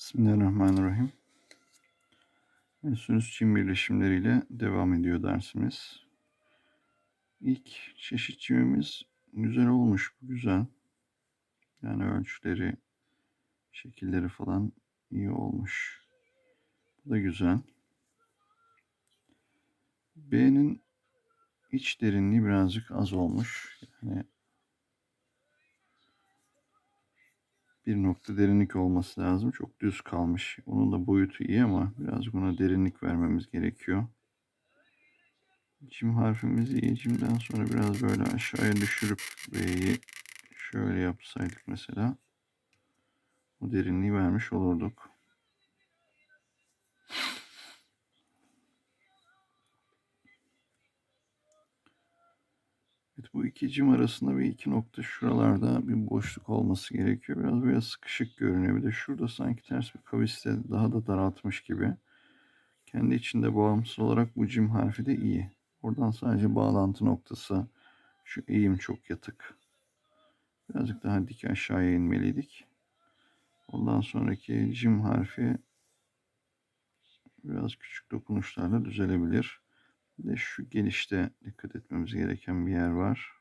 Bismillahirrahmanirrahim. Sinüs çim birleşimleriyle devam ediyor dersimiz. İlk çeşit çimimiz güzel olmuş. Bu güzel. Yani ölçüleri, şekilleri falan iyi olmuş. Bu da güzel. B'nin iç derinliği birazcık az olmuş. Yani bir nokta derinlik olması lazım. Çok düz kalmış. Onun da boyutu iyi ama birazcık ona derinlik vermemiz gerekiyor. Cim harfimizi iyi. Cimden sonra biraz böyle aşağıya düşürüp B'yi şöyle yapsaydık mesela. O derinliği vermiş olurduk. Bu iki cim arasında bir iki nokta şuralarda bir boşluk olması gerekiyor. Biraz böyle sıkışık görünüyor. Bir de şurada sanki ters bir kaviste daha da daraltmış gibi. Kendi içinde bağımsız olarak bu cim harfi de iyi. Oradan sadece bağlantı noktası şu eğim çok yatık. Birazcık daha dik aşağıya inmeliydik. Ondan sonraki cim harfi biraz küçük dokunuşlarla düzelebilir. Bir de şu gelişte dikkat etmemiz gereken bir yer var.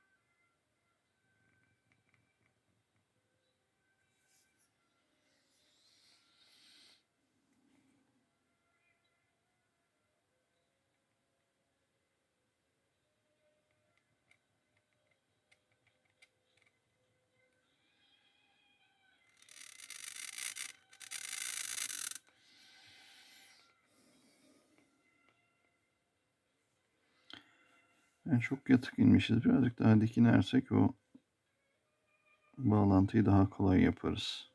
Yani çok yatık inmişiz. Birazcık daha dik inersek o bağlantıyı daha kolay yaparız.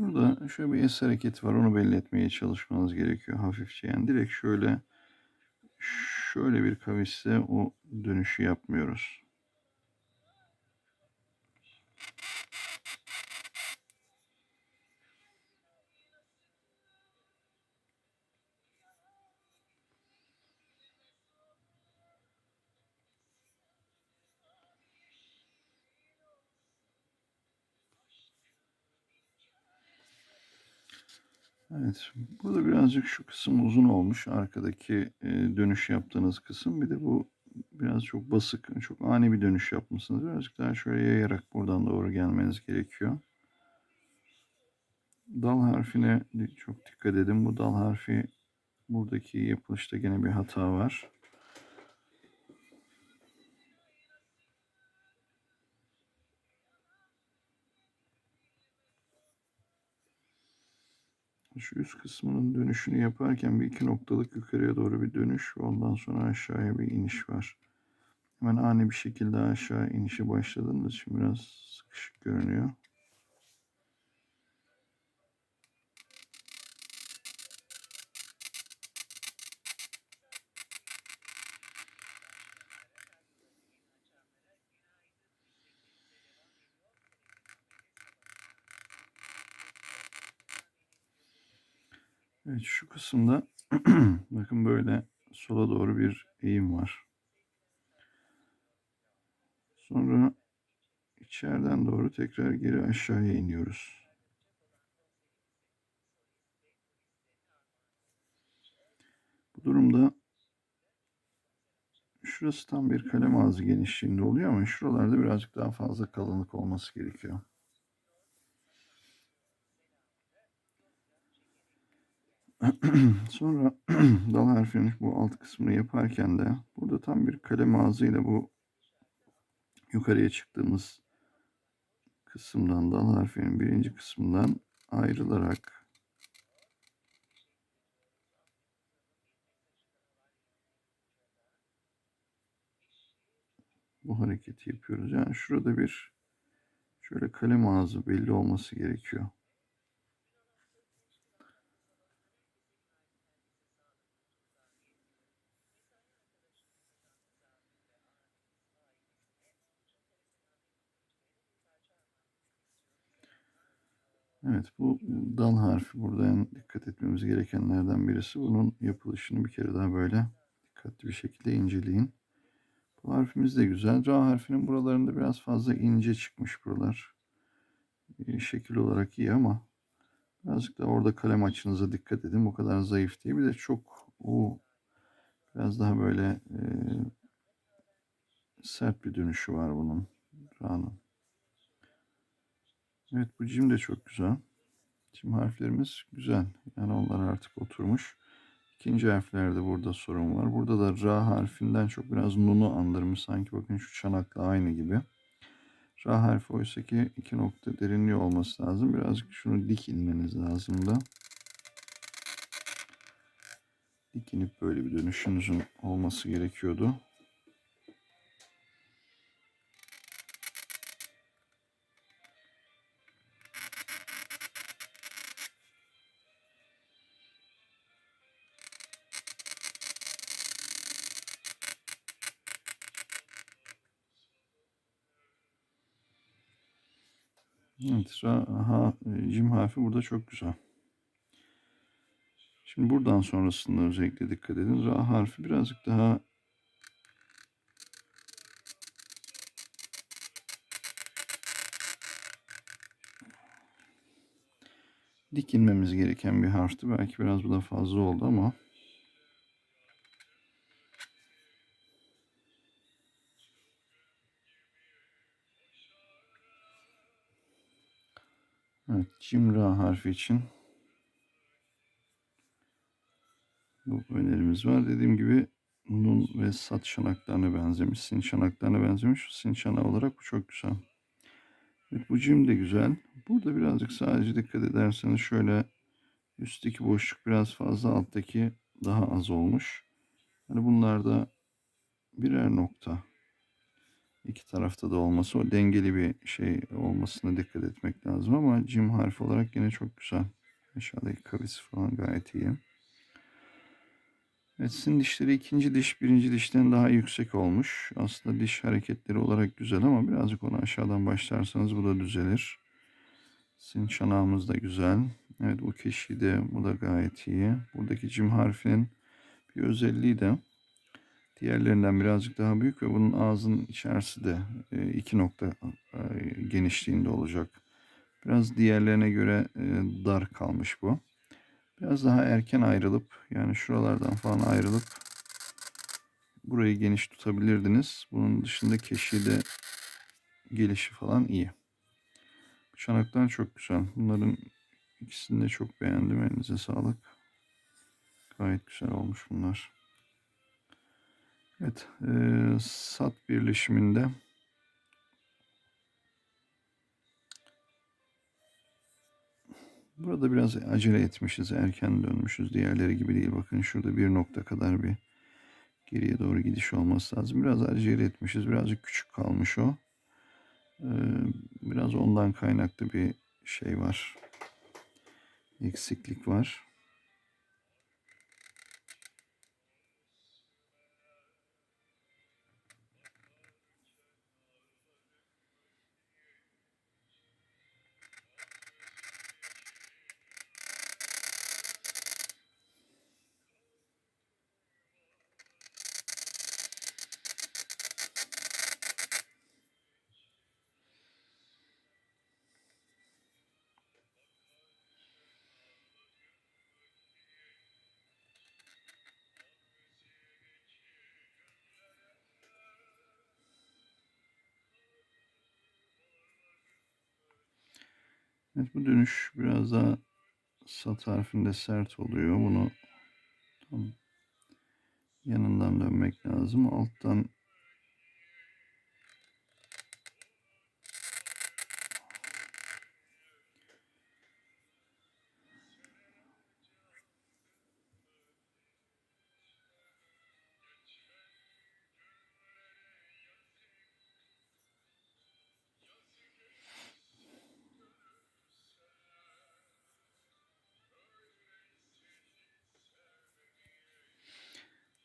Şurada şöyle bir es hareketi var. Onu belli etmeye çalışmanız gerekiyor hafifçe. Yani direkt şöyle şöyle bir kavisle o dönüşü yapmıyoruz. Evet, burada birazcık şu kısım uzun olmuş. Arkadaki e, dönüş yaptığınız kısım. Bir de bu biraz çok basık, çok ani bir dönüş yapmışsınız. Birazcık daha şöyle yayarak buradan doğru gelmeniz gerekiyor. Dal harfine çok dikkat edin. Bu dal harfi buradaki yapılışta gene bir hata var. Şu üst kısmının dönüşünü yaparken bir iki noktalık yukarıya doğru bir dönüş ve ondan sonra aşağıya bir iniş var. Hemen ani bir şekilde aşağı inişe başladığımız için biraz sıkışık görünüyor. Evet şu kısımda bakın böyle sola doğru bir eğim var. Sonra içeriden doğru tekrar geri aşağıya iniyoruz. Bu durumda şurası tam bir kalem ağzı genişliğinde oluyor ama şuralarda birazcık daha fazla kalınlık olması gerekiyor. Sonra dal harfinin bu alt kısmını yaparken de burada tam bir kalem ağzıyla bu yukarıya çıktığımız kısımdan dal harfinin birinci kısmından ayrılarak bu hareketi yapıyoruz. Yani şurada bir şöyle kalem ağzı belli olması gerekiyor. Evet bu dal harfi burada en dikkat etmemiz gerekenlerden birisi. Bunun yapılışını bir kere daha böyle dikkatli bir şekilde inceleyin. Bu harfimiz de güzel. Ra harfinin buralarında biraz fazla ince çıkmış buralar. Ee, Şekil olarak iyi ama birazcık da orada kalem açınıza dikkat edin. Bu kadar zayıf değil. Bir de çok o biraz daha böyle e, sert bir dönüşü var bunun. Ra'nın. Evet bu cim de çok güzel. Cim harflerimiz güzel. Yani onlar artık oturmuş. İkinci harflerde burada sorun var. Burada da Ra harfinden çok biraz Nun'u andırmış. Sanki bakın şu çanakla aynı gibi. Ra harfi oysa ki iki nokta derinliği olması lazım. Birazcık şunu dik inmeniz lazım da. Dik inip böyle bir dönüşünüzün olması gerekiyordu. Evet, ra, ha, e, cim harfi burada çok güzel. Şimdi buradan sonrasında özellikle dikkat edin. Ra harfi birazcık daha dik inmemiz gereken bir harfti. Belki biraz bu da fazla oldu ama Evet, cimra harfi için bu önerimiz var. Dediğim gibi nun ve sat çanaklarına benzemiş, sin çanaklarına benzemiş. Sin çanağı olarak bu çok güzel. Evet, bu cim de güzel. Burada birazcık sadece dikkat ederseniz şöyle üstteki boşluk biraz fazla, alttaki daha az olmuş. Yani bunlar da birer nokta. İki tarafta da olması o dengeli bir şey olmasına dikkat etmek lazım ama cim harfi olarak yine çok güzel. Aşağıdaki kavisi falan gayet iyi. Evet, sizin dişleri ikinci diş birinci dişten daha yüksek olmuş. Aslında diş hareketleri olarak güzel ama birazcık onu aşağıdan başlarsanız bu da düzelir. Sizin çanağımız da güzel. Evet bu keşi de bu da gayet iyi. Buradaki cim harfinin bir özelliği de diğerlerinden birazcık daha büyük ve bunun ağzının içerisi de e, iki nokta e, genişliğinde olacak. Biraz diğerlerine göre e, dar kalmış bu. Biraz daha erken ayrılıp yani şuralardan falan ayrılıp burayı geniş tutabilirdiniz. Bunun dışında keşi de gelişi falan iyi. Çanaklar çok güzel. Bunların ikisini de çok beğendim. Elinize sağlık. Gayet güzel olmuş bunlar. Evet. E, sat birleşiminde Burada biraz acele etmişiz, erken dönmüşüz. Diğerleri gibi değil. Bakın şurada bir nokta kadar bir geriye doğru gidiş olması lazım. Biraz acele etmişiz. Birazcık küçük kalmış o. Ee, biraz ondan kaynaklı bir şey var. Eksiklik var. Evet bu dönüş biraz daha sat harfinde sert oluyor. Bunu tam yanından dönmek lazım. Alttan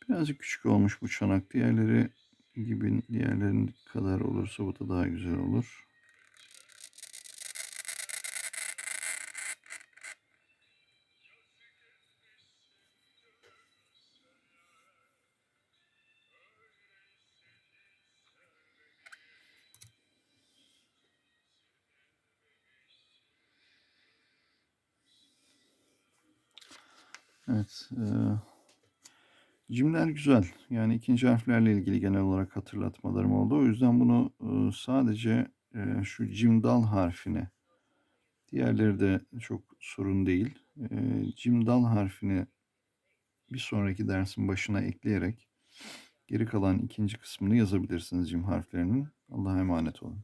Birazcık küçük olmuş bu çanak. Diğerleri gibi diğerlerinin kadar olursa bu da daha güzel olur. Evet. E cimler güzel. Yani ikinci harflerle ilgili genel olarak hatırlatmalarım oldu. O yüzden bunu e, sadece e, şu cim dal harfine diğerleri de çok sorun değil. E, cim dal harfini bir sonraki dersin başına ekleyerek geri kalan ikinci kısmını yazabilirsiniz cim harflerinin. Allah'a emanet olun.